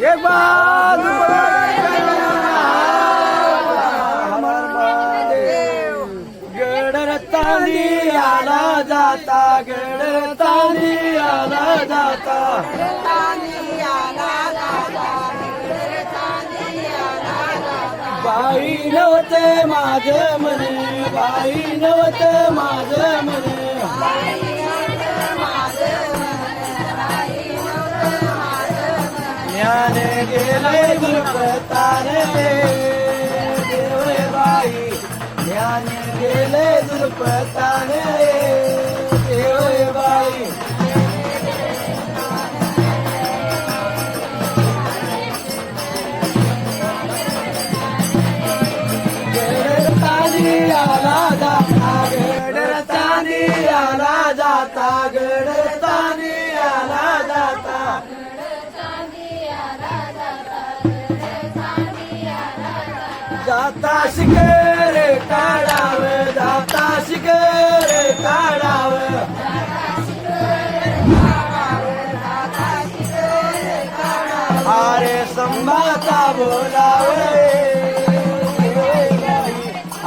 एक गडरतानी आला जाता गडरतानी आला जाता. बाई नवते माझ म्हणे बाई नवत माझ म्हणे. ज्ञान गेले दुर्पताने देव बाई ज्ञान गेले दुर्पताने देव बाई गडतानी आला जाता गडतानी आला जाता गड शिकर काढाव जाता शिकर काढाव. अरे संभाचा बोलावे.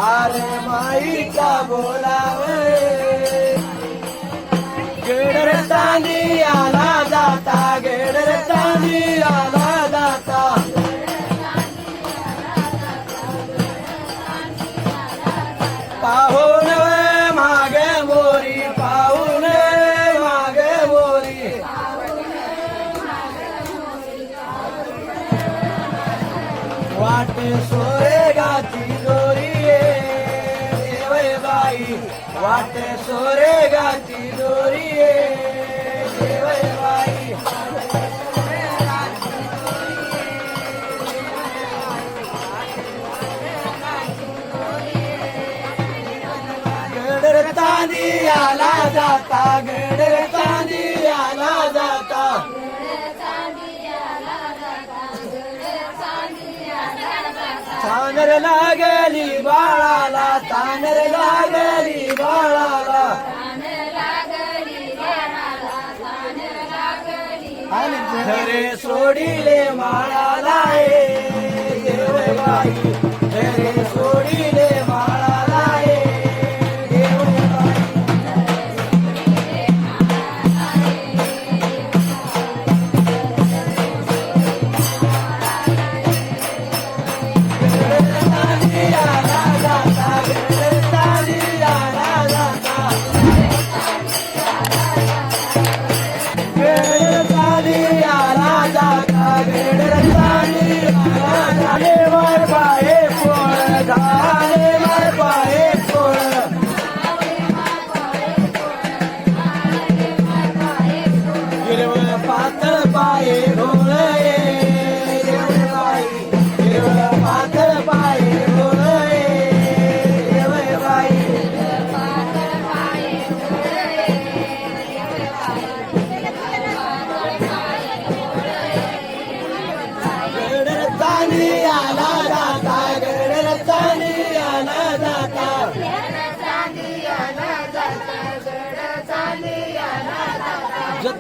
अरे माईचा बोलावे. सोरेगाची दोरी देवय बाई वाट सोरेगाची दोरी देवय बाई गडर तांदी आला जाता गडर तांदी आला जाता. तानर लागली बाळाला तानर लागली बाळाला. आणि घरे सोडिले माळाला Yeah.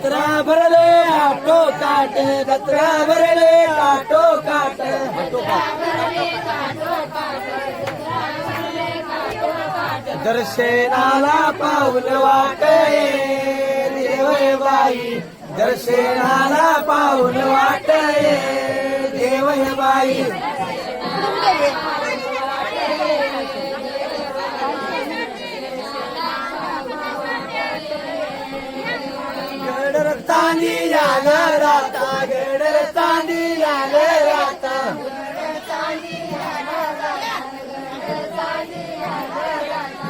जत्रा भरले आटो काट जत्रा भरले आटो काट. दर्शनाला पाऊल वाटे देवय बाई दर्शनाला पाऊल वाटये देवय बाई गडर तांदी आला राता गड तांदी आला राता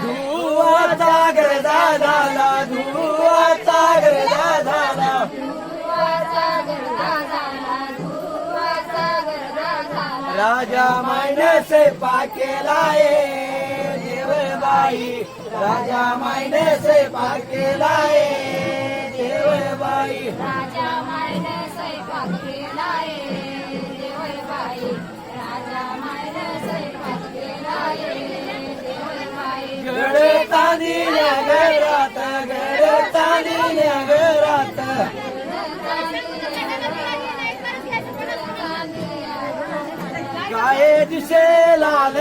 धुवाचा गरजा झाला धुवाचा गरजा झाला राजा मायनसे पाकेलाय देव बाई राजा मायनसे पाकेलाय. देव बाई राजा मायने स्वयंपाक केलाय देवळ बाई राजा मायने स्वयंपाक केलाय देवळ बाई गड तांदी नगरात गड तांदी नगरात काये दिसे लाल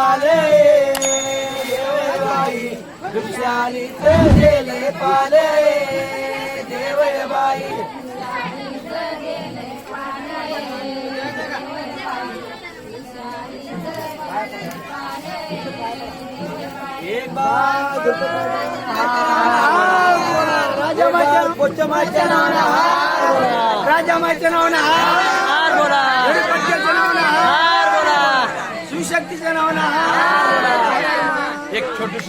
पाले देवबाई दुष्यालीत गेले पाले देवबाई. राजा माझ्या पोच माझ्या हार राजा माझ्या नावानं हार शक्तीच्या नावानं. एक छोटस